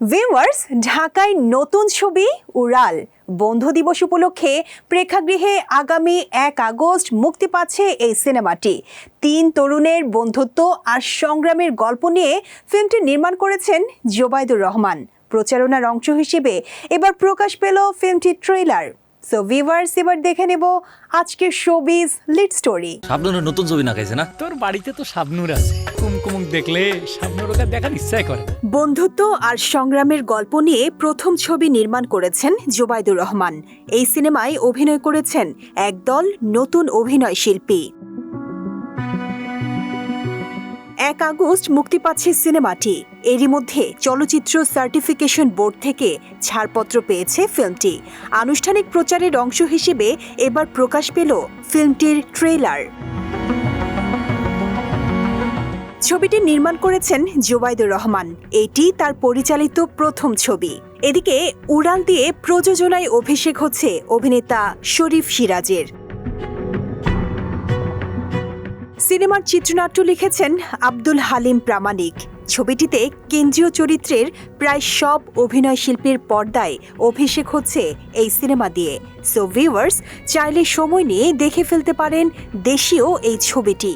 Viewers, ঢাকায় নতুন ছবি উড়াল। বন্ধু দিবস উপলক্ষে প্রেক্ষাগৃহে আগামী এক আগস্ট মুক্তি পাচ্ছে এই সিনেমাটি। তিন তরুণের বন্ধুত্ব আর সংগ্রামের গল্প নিয়ে ফিল্মটি নির্মাণ করেছেন জোবায়দুর রহমান। প্রচারণার অংশ হিসেবে এবার প্রকাশ পেল ফিল্মটির ট্রেলার সো ভিউয়ার্স এবার দেখে নেব আজকের শোবিজ লিড স্টোরি শাবনুরের নতুন ছবি না খাইছে না? তোর বাড়িতে তো শাবনুর আছে। কুমকুমুক দেখলে শাবনুর ওকে দেখার ইচ্ছাই করে বন্ধুত্ব আর সংগ্রামের গল্প নিয়ে প্রথম ছবি নির্মাণ করেছেন জুবাইদুর রহমান। এই সিনেমায় অভিনয় করেছেন একদল নতুন অভিনয় শিল্পী। এক আগস্ট মুক্তি পাচ্ছে সিনেমাটি। এরই মধ্যে চলচ্চিত্র সার্টিফিকেশন বোর্ড থেকে ছাড়পত্র পেয়েছে ফিল্মটি। আনুষ্ঠানিক প্রচারের অংশ হিসেবে এবার প্রকাশ পেল ফিল্মটির ট্রেলার ছবিটি নির্মাণ করেছেন জোবাইদুর রহমান। এটি তার পরিচালিত প্রথম ছবি। এদিকে উড়াল দিয়ে প্রযোজনায় অভিষেক হচ্ছে অভিনেতা শরীফ সিরাজের। সিনেমার চিত্রনাট্য লিখেছেন আব্দুল হালিম প্রামাণিক। ছবিটিতে কেন্দ্রীয় চরিত্রের প্রায় সব অভিনয় শিল্পীর পর্দায় অভিষেক হচ্ছে এই সিনেমা দিয়ে। সো ভিউয়ার্স চাইলে সময় নিয়ে দেখে ফেলতে পারেন দেশীয় এই ছবিটি।